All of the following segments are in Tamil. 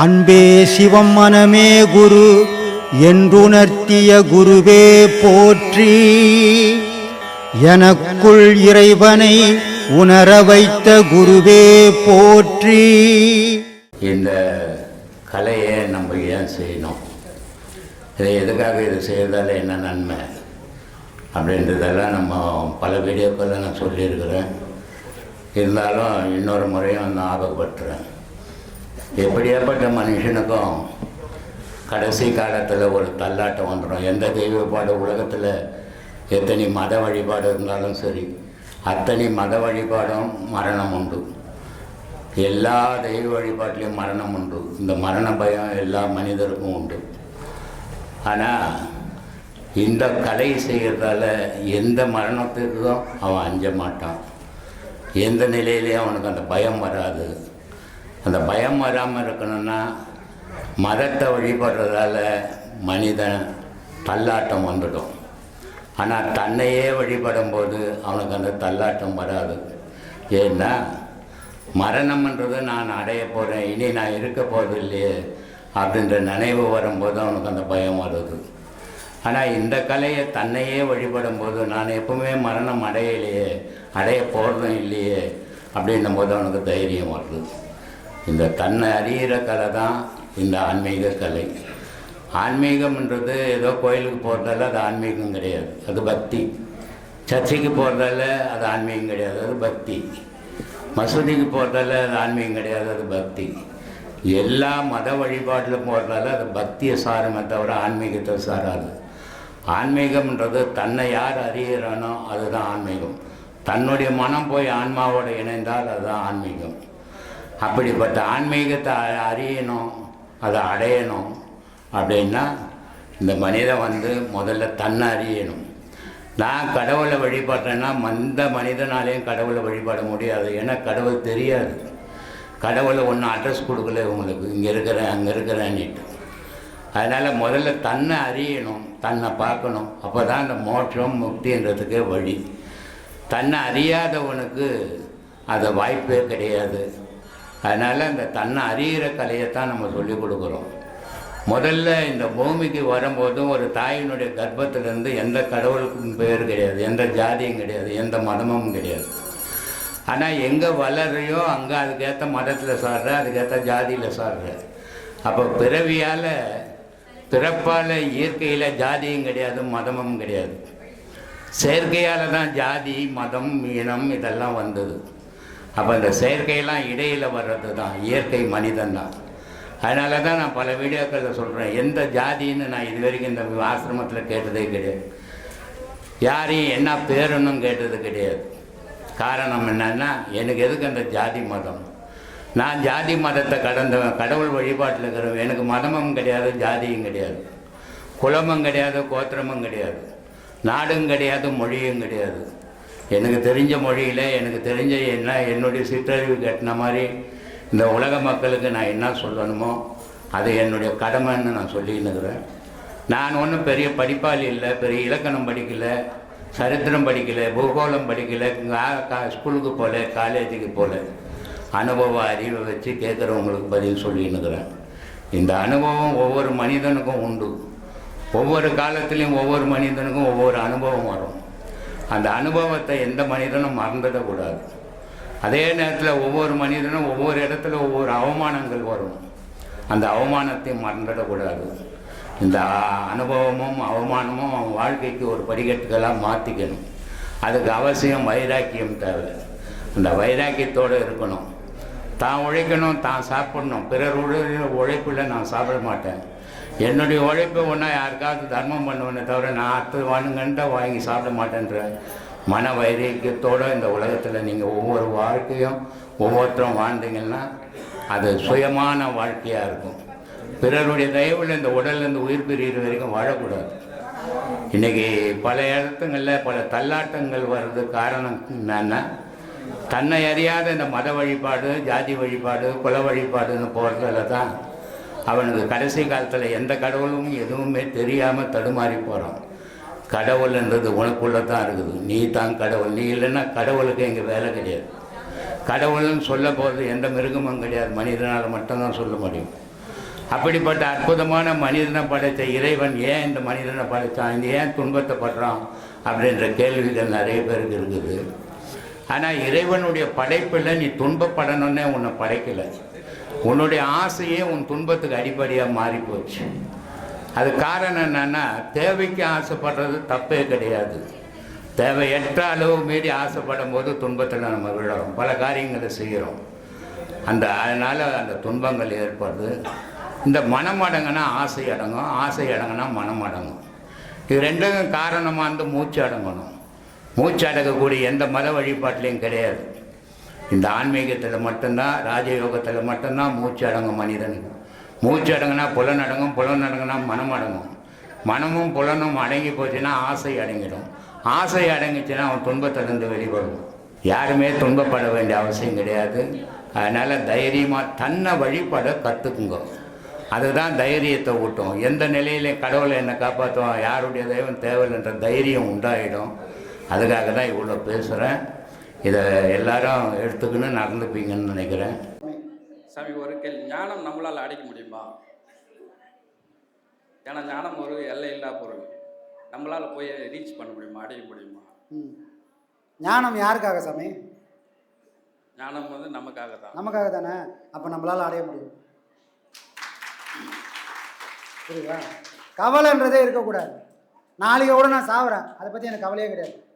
அன்பே சிவம் மனமே குரு என்றுணர்த்திய குருவே போற்றி. எனக்குள் இறைவனை உணர வைத்த குருவே போற்றி. இந்த கலையை நம்ம ஏன் செய்யணும்? இதை எதுக்காக இது செய்கிறதால என்ன நன்மை? அப்படின்றதெல்லாம் நம்ம பல வீடியோக்களில் நான் சொல்லியிருக்கிறேன். இருந்தாலும் இன்னொரு முறையும் நான் ஆகப்பட்டுறேன் எப்படியாப்பட்ட மனுஷனுக்கும் கடைசி காலத்தில் ஒரு தள்ளாட்டம் வந்துடும் எந்த தெய்வப்பாடு உலகத்தில் எத்தனை மத வழிபாடு இருந்தாலும் சரி அத்தனை மத வழிபாடும் மரணம் உண்டு. எல்லா தெய்வ வழிபாட்டிலையும் மரணம் உண்டு. இந்த மரண பயம் எல்லா மனிதருக்கும் உண்டு. ஆனால் இந்த கலை செய்கிறதால எந்த மரணத்துக்கும் அவன் அஞ்ச மாட்டான். எந்த நிலையிலையும் அவனுக்கு அந்த பயம் வராது. அந்த பயம் வராமல் இருக்கணும்னா மதத்தை வழிபடுறதால மனிதன் தள்ளாட்டம் வந்துடும். ஆனால் தன்னையே வழிபடும்போது அவனுக்கு அந்த தள்ளாட்டம் வராது. ஏன்னா மரணம்ன்றது நான் அடைய போகிறேன் இனி நான் இருக்க போகிறது இல்லையே அப்படின்ற நினைவு வரும்போது அவனுக்கு அந்த பயம் வருது. ஆனால் இந்த கலையை தன்னையே வழிபடும்போது நான் எப்பவுமே மரணம் அடையலையே அடைய போகிறதும் இல்லையே அப்படின்னும் போது அவனுக்கு தைரியம் வருது. இந்த தன்னை அறிகிற கலை தான் இந்த ஆன்மீக கலை. ஆன்மீகம்ன்றது ஏதோ கோயிலுக்கு போகிறதால அது ஆன்மீகம் கிடையாது. அது பக்தி. சர்ச்சைக்கு போகிறதால அது ஆன்மீகம் கிடையாது அது பக்தி. மசூதிக்கு போகிறதால அது ஆன்மீகம் கிடையாது அது பக்தி. எல்லா மத வழிபாட்டில் போகிறதால அது பக்தியை சாருமே தவிர ஆன்மீகத்தை சாராது. ஆன்மீகம்ன்றது தன்னை யார் அறிகிறானோ அதுதான் ஆன்மீகம். தன்னுடைய மனம் போய் ஆன்மாவோடு இணைந்தால் அதுதான் ஆன்மீகம். அப்படிப்பட்ட ஆன்மீகத்தை அ- அறியணும் அதை அடையணும் அப்படின்னா இந்த மனிதன் வந்து முதல்ல தன்னை அறியணும். நான் கடவுளை வழிபடுறேன்னா மந்த மனிதனாலேயும் கடவுளை வழிபட முடியாது. ஏன்னா கடவுள் தெரியாது. கடவுளை ஒன்றும் அட்ரஸ் கொடுக்கல உங்களுக்கு. இங்கே இருக்கிறேன் அங்கே இருக்கிறேன்னுட்டு. அதனால் முதல்ல தன்னை அறியணும் தன்னை பார்க்கணும். அப்போ தான் அந்த மோட்சம் முக்தின்றதுக்கே வழி. தன்னை அறியாதவனுக்கு அதை வாய்ப்பே கிடையாது. அதனால் அந்த தன்னை அறியிற கலையைத்தான் நம்ம சொல்லிக் கொடுக்குறோம். முதல்ல இந்த பூமிக்கு வரும்போதும் ஒரு தாயினுடைய கர்ப்பத்திலேருந்து எந்த கடவுளுக்கும் பேர் கிடையாது எந்த ஜாதியும் கிடையாது எந்த மதமும் கிடையாது. ஆனால் எங்கே வளர்றியோ அங்கே அதுக்கேற்ற மதத்தில் சாடுற அதுக்கேற்ற ஜாதியில் சாடுற அப்போ பிறவியால் பிறப்பால் இயற்கையில் ஜாதியும் கிடையாது மதமும் கிடையாது. செயற்கையால் தான் ஜாதி மதம் இனம் இதெல்லாம் வந்தது. அப்போ இந்த செயற்கையெல்லாம் இடையில் வர்றது தான் இயற்கை மனிதன் தான். அதனால தான் நான் பல வீடியோக்களில் சொல்கிறேன் எந்த ஜாதின்னு நான் இது வரைக்கும் இந்த ஆசிரமத்தில் கேட்டதே கிடையாது. யாரையும் என்ன பேருன்னும் கேட்டது கிடையாது. காரணம் என்னன்னா எனக்கு எதுக்கு அந்த ஜாதி மதம்? நான் ஜாதி மதத்தை கடந்தவன் கடவுள் வழிபாட்டில் இருக்கிறவன். எனக்கு மதமும் கிடையாது ஜாதியும் கிடையாது. குலமும் கிடையாது கோத்திரமும் கிடையாது. நாடும் கிடையாது மொழியும் கிடையாது. எனக்கு தெரிஞ்ச மொழியில் எனக்கு தெரிஞ்ச என்ன என்னுடைய சிற்றறிவு கட்டின மாதிரி இந்த உலக மக்களுக்கு நான் என்ன சொல்லணுமோ அது என்னுடைய கடமைன்னு நான் சொல்லின்னுக்கிறேன் நான் ஒன்றும் பெரிய படிப்பாளி இல்லை பெரிய இலக்கணம் படிக்கலை சரித்திரம் படிக்கலை பூகோளம் படிக்கலை கா- ஸ்கூலுக்கு போகல காலேஜுக்கு போகல அனுபவ அறிவை வச்சு கேட்குறவங்களுக்கு பதில் சொல்லின்னுக்கிறேன் இந்த அனுபவம் ஒவ்வொரு மனிதனுக்கும் உண்டு. ஒவ்வொரு காலத்துலேயும் ஒவ்வொரு மனிதனுக்கும் ஒவ்வொரு அனுபவம் வரும். அந்த அனுபவத்தை எந்த மனிதனும் மறந்துடக்கூடாது அதே நேரத்தில் ஒவ்வொரு மனிதனும் ஒவ்வொரு இடத்துல ஒவ்வொரு அவமானங்கள் வரும். அந்த அவமானத்தை மறந்துடக்கூடாது இந்த அனுபவமும் அவமானமும் அவன் வாழ்க்கைக்கு ஒரு படிக்கட்டுகளாக மாற்றிக்கணும் அதுக்கு அவசியம் வைராக்கியம் தேவை. அந்த வைராக்கியத்தோடு இருக்கணும். தான் உழைக்கணும் தான் சாப்பிடணும். பிறர் உழைப்பில் நான் சாப்பிட மாட்டேன். என்னுடைய உழைப்பு ஒன்றா யாருக்காவது தர்மம் பண்ணுவேனே தவிர நான் அத்து வாணுங்கன்ட்டு வாங்கி சாப்பிட மாட்டேன்ற மன வைராக்கியத்தோடு இந்த உலகத்தில் நீங்கள் ஒவ்வொரு வாழ்க்கையும் ஒவ்வொருத்தரும் வாழ்ந்தீங்கன்னா அது சுயமான வாழ்க்கையாக இருக்கும். பிறருடைய தயவில் இந்த உடல்லேருந்து உயிர் பிரிகிற வரைக்கும் வாழக்கூடாது. இன்றைக்கி பல இடத்துங்களில் பல தள்ளாட்டங்கள் வர்றது காரணம் என்னென்னா தன்னை அறியாத இந்த மத வழிபாடு ஜாதி வழிபாடு குல வழிபாடுன்னு போகிறதுல தான் அவனுக்கு கடைசி காலத்தில் எந்த கடவுளும் எதுவுமே தெரியாமல் தடுமாறி போகிறான் கடவுள்ன்றது உனக்குள்ளே தான் இருக்குது. நீ தான் கடவுள். நீ இல்லைன்னா கடவுளுக்கு இங்கே வேலை கிடையாது. கடவுள்னு சொல்ல போகிறது எந்த மிருகமும் கிடையாது. மனிதனால் மட்டும்தான் சொல்ல முடியும். அப்படிப்பட்ட அற்புதமான மனிதனை படைத்த இறைவன் ஏன் இந்த மனிதனை படைத்தான்? இந்த ஏன் துன்பத்தைப்படுறான்? அப்படின்ற கேள்விகள் நிறைய பேருக்கு இருக்குது. ஆனால் இறைவனுடைய படைப்பில் நீ துன்பப்படணும்னே உன்னை படைக்கலை. உன்னுடைய ஆசையே உன் துன்பத்துக்கு அடிப்படையாக மாறி போச்சு அது காரணம் என்னன்னா தேவைக்கு ஆசைப்படுறது தப்பே கிடையாது. தேவையற்ற அளவு மீறி ஆசைப்படும் போது துன்பத்தில் நம்ம விழுறோம். பல காரியங்களை செய்கிறோம் அந்த அதனால் அந்த துன்பங்கள் ஏற்படுது. இந்த மனம் அடங்கினா ஆசை அடங்கும் ஆசை அடங்கினா மனம் அடங்கும். இது ரெண்டும் காரணமாக வந்து மூச்சு அடங்கணும். மூச்சு அடங்கக்கூடிய எந்த மத வழிபாட்டிலையும் கிடையாது. இந்த ஆன்மீகத்தில் மட்டும்தான் ராஜயோகத்தில் மட்டும்தான் மூச்சு அடங்கும் மனிதனுக்கு மூச்சு அடங்கினா புலன் அடங்கும் புலன் அடங்கினா மனம் அடங்கும். மனமும் புலனும் அடங்கி போச்சுன்னா ஆசை அடங்கிடும். ஆசை அடங்கிச்சுன்னா அவன் துன்பத்திலிருந்து வெளிவரும் யாருமே துன்பப்பட வேண்டிய அவசியம் கிடையாது. அதனால் தைரியமாக தன்னை வழிபட கற்றுக்குங்க அதுதான் தைரியத்தை ஊட்டும். எந்த நிலையிலையும் கடவுளை என்னை காப்பாற்றுவான் யாருடைய தெய்வம் தேவையில்லைன்ற தைரியம் உண்டாயிடும். அதுக்காக தான் இவ்வளோ பேசுகிறேன் இதை எல்லாரும் எடுத்துக்கின்னு நடந்துப்பீங்கன்னு நினைக்கிறேன். சாமி ஒரு கேள்வி. ஞானம் நம்மளால் அடைக்க முடியுமா? ஏன்னா ஞானம் ஒரு எல்லை இல்லா பொருள். நம்மளால் போய் ரீச் பண்ண முடியுமா? அடைய முடியுமா? ம். ஞானம் யாருக்காக சாமி? ஞானம் வந்து நமக்காக தான். நமக்காக தானே? அப்போ நம்மளால் அடைய முடியும். புரியுதா? கவலைன்றதே இருக்கக்கூடாது. நாளைக்கு கூட நான் சாவுறேன். அதை பற்றி எனக்கு கவலையே கிடையாது.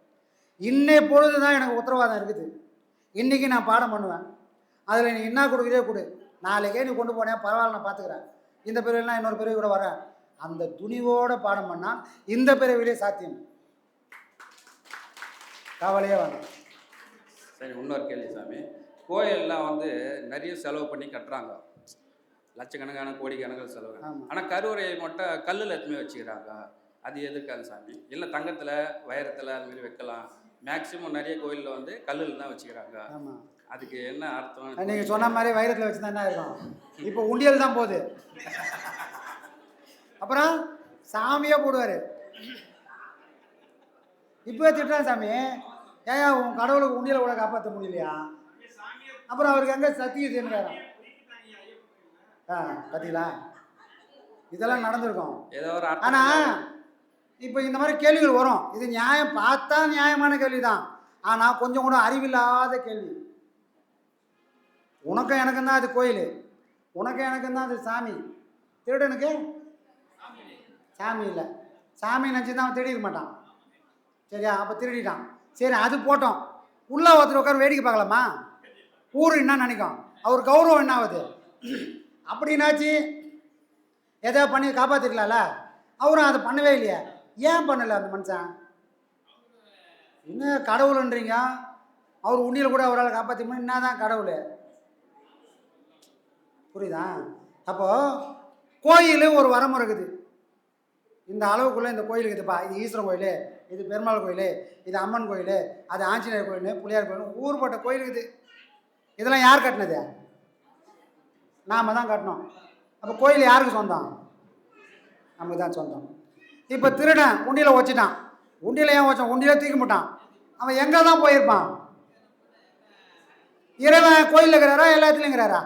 இன்னை பொழுது தான் எனக்கு உத்தரவாதம் இருக்குது. இன்றைக்கி நான் பாடம் பண்ணுவேன். அதில் நீ என்ன கொடுக்குறே கொடு. நாளைக்கே நீ கொண்டு போனேன் பரவாயில்ல நான் பார்த்துக்கிறேன் இந்த பிறவிலாம் இன்னொரு பிறவி கூட வரேன் அந்த துணிவோட பாடம் பண்ணால் இந்த பிறவிலே சாத்தியம். கவலையே வேணாம். சரி இன்னொரு கேள்வி சாமி. கோயிலெலாம் வந்து நிறைய செலவு பண்ணி கட்டுறாங்க. லட்சக்கணக்கான கோடிக்கணக்கில் செலவு. ஆனால் கருவறையை மட்டும் கல்லில் எத்துமே வச்சுக்கிறாங்க. அது எதுக்காக சாமி? இல்லை தங்கத்தில் வைரத்தில் அது மாதிரி வைக்கலாம். மேக்சிமம் நிறைய கோயிலில் வந்து கல்லில் தான் வச்சுக்கிறாங்க. ஆமாம் அதுக்கு என்ன அர்த்தம்? நீங்கள் சொன்ன மாதிரி வைரத்தில் வச்சு தான் என்ன இருக்கும் இப்போ உண்டியல் தான் போகுது. அப்புறம் சாமியே போடுவார். இப்போ திட்டுறான் சாமி. ஏன் உன் கடவுளுக்கு உண்டியலை கூட காப்பாற்ற முடியலையா? அப்புறம் அவருக்கு எங்கே சத்தியதுன்னு ஆ பார்த்தீங்களா இதெல்லாம் நடந்திருக்கும். ஏதோ ஒரு ஆனால் இப்போ இந்த மாதிரி கேள்விகள் வரும். இது நியாயம் பார்த்தா நியாயமான கேள்வி தான் ஆனால் கொஞ்சம் கூட அறிவில்லாத கேள்வி. உனக்கும் எனக்கும் தான் அது கோயில். உனக்கும் எனக்கும் தான் அது சாமி. திருடனுக்கு சாமி இல்லை. சாமி நினச்சி தான் அவன் திருடிக்க மாட்டான். சரியா? அப்போ திருடிட்டான். சரி அது போட்டோம். உள்ளே ஒருத்தர் உட்கார வேடிக்கை பார்க்கலாமா? ஊர் என்ன நினைக்கும். அவர் கௌரவம் என்ன ஆகுது? அப்படின்னாச்சு எதாவது பண்ணி காப்பாற்றிக்கலாம்ல அவரும் அதை பண்ணவே இல்லையே. ஏன் பண்ணலை அந்த மனுஷன்? என்ன கடவுளுன்றீங்க? அவர் உண்ணியில் கூட அவரால் காப்பாற்றி முடியும்? என்ன தான் கடவுள்? புரியுதா? அப்போது கோயில் ஒரு வரமுறை இருக்குது. இந்த அளவுக்குள்ளே இந்த கோயில் இருக்குதுப்பா இது ஈஸ்வரன் கோயில் இது பெருமாள் கோயில் இது அம்மன் கோயில் அது ஆஞ்சநேயர் கோயில் புளியார் கோயில் ஊர்பட்ட கோயில் இருக்குது. இதெல்லாம் யார் கட்டினது? நாம் தான் கட்டினோம். அப்போ கோயில் யாருக்கு சொந்தம்? நமக்கு தான் சொந்தம். இப்போ திருடன் உண்டியில் வச்சுட்டான் உண்டியில் ஏன் வச்சான் உண்டியில் தூக்கி மாட்டான் அவன் எங்கே தான் போயிருப்பான்? இறைவன் கோயிலில் இருக்கிறாரா? எல்லாத்துலையும் இருக்கிறாரா?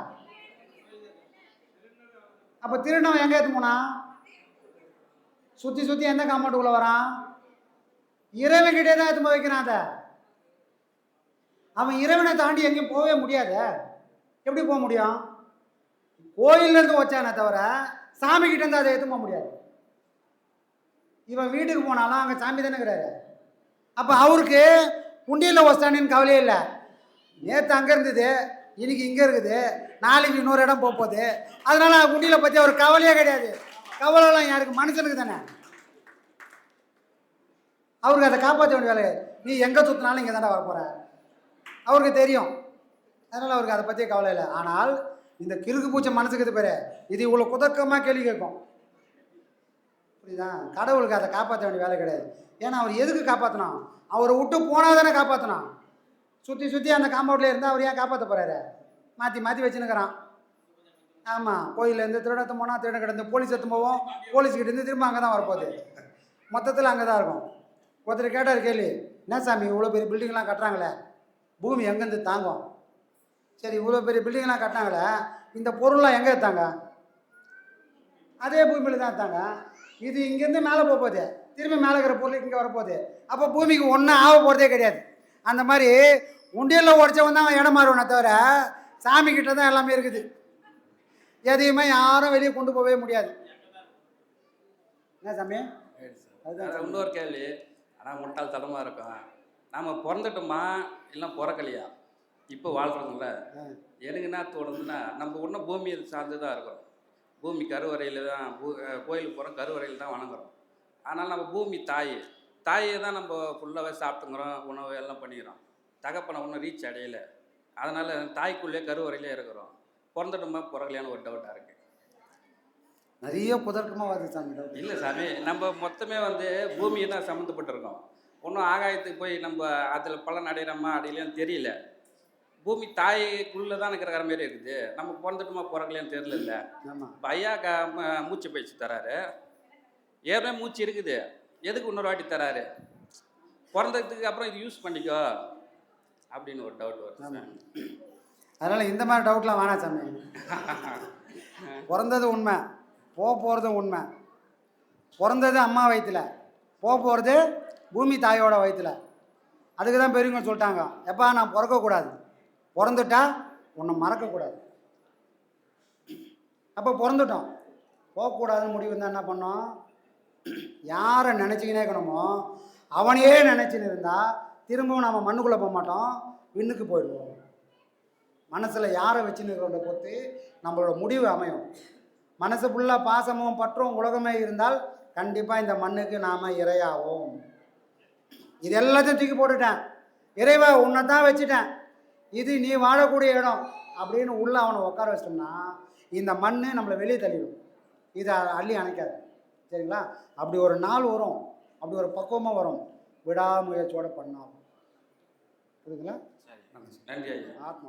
அப்போ திருடவன் எங்கே எடுத்து போனான்? சுற்றி சுற்றி எந்த காம்பவுண்டுக்குள்ளே வரான்? இறைவன் கிட்டே தான் எடுத்து போய் வைக்கிறான் அதை. அவன் இறைவனை தாண்டி எங்கேயும் போகவே முடியாது. எப்படி போக முடியும்? கோயில்ல இருந்து வச்சானே தவிர சாமி கிட்டேருந்து அதை எடுத்து போக முடியாது. இவன் வீட்டுக்கு போனாலும் அங்கே சாமி தானே அப்போ அவருக்கு உண்டியில் வச்சானின்னு கவலையே இல்லை. நேற்று அங்கே இருந்தது இன்னைக்கு இங்கே இருக்குது நாளைக்கு இன்னொரு இடம் போகுது. அதனால் உண்டியில் பற்றி அவர் கவலையே கிடையாது. கவலைலாம் யாருக்கு? மனுஷனுக்கு தானே. அவருக்கு அதை காப்பாற்ற வேண்டிய வேலை நீ எங்கே சுற்றினாலும் இங்கே தானே வரப்போகிற அவருக்கு தெரியும். அதனால் அவருக்கு அதை பற்றியே கவலை இல்லை. ஆனால் இந்த கிறுக்கு பூச்சை மனசுக்கு பேர்? இது இவ்வளோ குதக்கமாக கேள்வி கேட்கும். புரியுதா கடவுளுக்கு அதை காப்பாற்ற வேண்டிய வேலை கிடையாது. ஏன்னா அவர் எதுக்கு காப்பாற்றணும் அவரை விட்டு போனால் தானே காப்பாற்றணும் சுற்றி சுற்றி அந்த காம்பவுண்டில் இருந்தால் அவர் ஏன் காப்பாற்ற போகிறாரு மாற்றி மாற்றி வச்சுன்னுக்கிறான். ஆமாம் கோயிலேருந்து திருடத்து போனால் திருட கிடந்து போலீஸ் எடுத்து போவோம். போலீஸ்கிட்ட இருந்து திரும்ப அங்கே தான் வரப்போகுது. மொத்தத்தில் அங்கே தான் இருக்கும். ஒருத்தர் கேட்டார் கேள்வி என்ன சாமி இவ்வளோ பெரிய பில்டிங்லாம் கட்டுறாங்களே? பூமி எங்கேருந்து தாங்கும்? சரி இவ்வளோ பெரிய பில்டிங்லாம் கட்டினாங்களே இந்த பொருள்லாம் எங்கே எடுத்தாங்க? அதே பூமியில் தான் எடுத்தாங்க. இது இங்கேருந்து மேலே போக போகுது. திரும்பி மேலே இருக்கிற பொருள் இங்கே வரப்போகுது அப்போ பூமிக்கு ஒன்றும் ஆக போகிறதே கிடையாது. அந்த மாதிரி உண்டியலில் உடச்சவன் தான் இடம் மாறுவனே தவிர சாமி கிட்ட தான் எல்லாமே இருக்குது. எதையுமே யாரும் வெளியே கொண்டு போகவே முடியாது. என்ன சாமி? அதுதான் அது இன்னொரு கேள்வி. ஆனால் முட்டாள்தனமாக இருக்கும். நாம் பிறந்துட்டோமா இல்லை பிறக்கலையா? இப்போ வாழ்கிறோம்ல. எனக்கு என்ன தோணுதுன்னா நம்ம இன்னும் பூமியை சார்ந்து தான் இருக்கிறோம் பூமி கருவறையில் தான் பூ கோயிலுக்கு போகிறோம் கருவறையில் தான் வணங்குறோம். ஆனால் நம்ம பூமி தாய் தாயை தான் நம்ம ஃபுல்லாகவே சாப்பிட்டுங்கிறோம் உணவு எல்லாம் பண்ணிக்கிறோம். தகப்பனை ஒன்றும் ரீச் அடையலை. அதனால் தாய்க்குள்ளேயே கருவறையிலே இருக்கிறோம். பிறந்துட்டோமா பிறக்கலையான்னு ஒரு டவுட்டாக இருக்குது நிறைய குதர்க்கமாக வருது சாமி. இல்லை சாமி நம்ம மொத்தமே வந்து பூமியை தான் சம்மந்தப்பட்டிருக்கோம். ஒன்றும் ஆகாயத்துக்கு போய் நம்ம அதில் பலன் அடைகிறோமா அடையலையான்னு தெரியல. பூமி தாய்க்குள்ளே தான் இருக்கிற மாதிரி இருக்குது. நம்ம பிறந்துட்டோமா பிறக்கலையான்னு தெரியல ஆமாம் இப்போ ஐயா க மூச்சு பயிற்சி தராரு. ஏற்கனவே மூச்சு இருக்குது. எதுக்கு இன்னொரு வாட்டி தராரு? பிறந்ததுக்கு அப்புறம் இது யூஸ் பண்ணிக்கோ. அப்படின்னு ஒரு டவுட் வருது. அதனால் இந்த மாதிரி டவுட்லாம் வேணாம் சாமி. பிறந்தது உண்மை. போக போகிறதும் உண்மை. பிறந்தது அம்மா வயிற்றுல போக போகிறது பூமி தாயோட வயிற்றுல அதுக்கு தான் பெரியவங்க சொல்லிட்டாங்க. எப்பா நான் பிறக்கக்கூடாது. பிறந்துட்டா உன்னை மறக்கக்கூடாது அப்போ பிறந்துட்டோம். போகக்கூடாதுன்னு முடிவு இருந்தால் என்ன பண்ணோம்? யாரை நினச்சிக்கினே இருக்கணுமோ அவனையே நினச்சின்னு இருந்தால் திரும்பவும் நம்ம மண்ணுக்குள்ளே போக மாட்டோம் விண்ணுக்கு போயிடுவோம். மனசில் யாரை வச்சுன்னு இருக்கிறத பொறுத்து நம்மளோட முடிவு அமையும். மனசு ஃபுல்லாக பாசமும் பற்றும் உலகமே இருந்தால் கண்டிப்பாக இந்த மண்ணுக்கு நாம் இரையாவோம். இது எல்லாத்தையும் தூக்கி போட்டுட்டேன். இறைவா உன்னை தான் வச்சுட்டேன். இது நீ வாழக்கூடிய இடம் அப்படின்னு உள்ளே அவனை உட்கார வச்சிட்டோம்னா இந்த மண் நம்மளை வெளியே தள்ளிடும். இதை அள்ளி அணைக்காது. சரிங்களா? அப்படி ஒரு நாள் வரும். அப்படி ஒரு பக்குவமாக வரும். விடாமுயற்சியோட பண்ணாகும் புரியுதுங்களா? நன்றி. ஆத்மா.